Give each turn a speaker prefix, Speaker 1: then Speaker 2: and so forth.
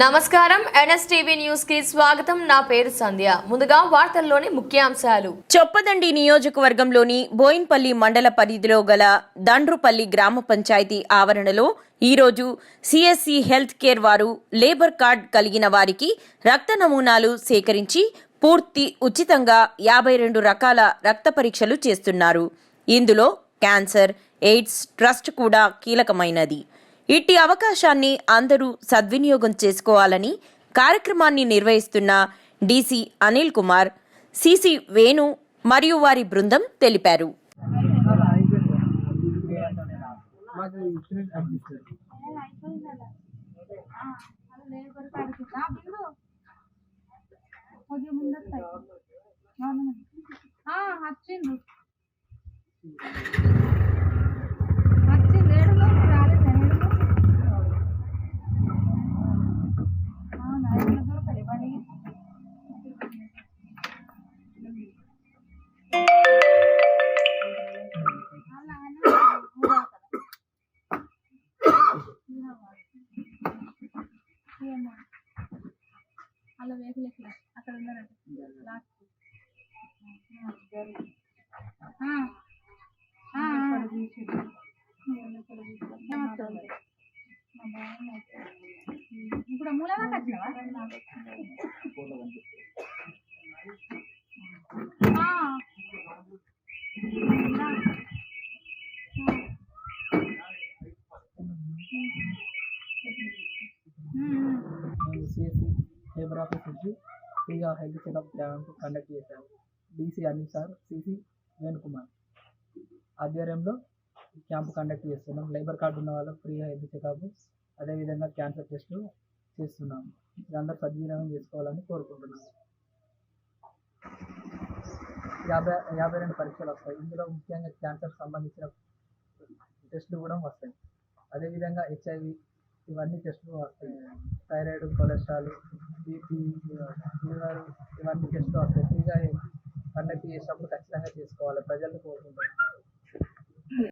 Speaker 1: నమస్కారం. ఎన్ఎస్టీవీ న్యూస్కి స్వాగతం. నా పేరు సంధ్య. ముందుగా వార్తల్లోని ముఖ్యాంశాలు.
Speaker 2: చొప్పదండి నియోజకవర్గంలోని బోయిన్పల్లి మండల పరిధిలో గల దండ్రుపల్లి గ్రామ పంచాయతీ ఆవరణలో ఈరోజు సిఎస్సి హెల్త్ కేర్ వారు లేబర్ కార్డ్ కలిగిన వారికి రక్త నమూనాలు సేకరించి పూర్తి ఉచితంగా యాభై రెండు రకాల రక్త పరీక్షలు చేస్తున్నారు. ఇందులో క్యాన్సర్ ఎయిడ్స్ ట్రస్ట్ కూడా కీలకమైనది. ఇట్టి అవకాశాన్ని అందరూ సద్వినియోగం చేసుకోవాలని కార్యక్రమాన్ని నిర్వహిస్తున్న డీసీ అనిల్ కుమార్ సిసి వేణు మరియు వారి బృందం తెలిపారు.
Speaker 3: మాకు
Speaker 4: ఇప్పుడు మూలగా వచ్చినావా
Speaker 3: లేబర్ ఆఫీస్ నుంచి ఫ్రీగా హెల్త్ చెకప్ క్యాంప్ కండక్ట్ చేశాను DC Anil sir CC Venukumar. ఆధ్వర్యంలో క్యాంప్ కండక్ట్ చేస్తున్నాం. లేబర్ కార్డు ఉన్న వాళ్ళకి ఫ్రీగా హెల్త్ చెకప్ అదేవిధంగా క్యాన్సర్ టెస్ట్ చేస్తున్నాము. ఇదంతా సద్వినియోగం చేసుకోవాలని కోరుకుంటున్నాను యాభై యాభై రెండు పరీక్షలు వస్తాయి. ఇందులో ముఖ్యంగా క్యాన్సర్ సంబంధించిన టెస్టులు కూడా వస్తాయి. అదేవిధంగా హెచ్ఐవి ఇవన్నీ టెస్టులు వస్తాయి. థైరాయిడ్ కొలెస్ట్రాల్ బీపీ లివర్ ఇవన్నీ టెస్టులు వస్తాయి. ఫ్రీగా కండక్ట్ చేసినప్పుడు ఖచ్చితంగా చేసుకోవాలి. ప్రజలు కోరుకుంటారు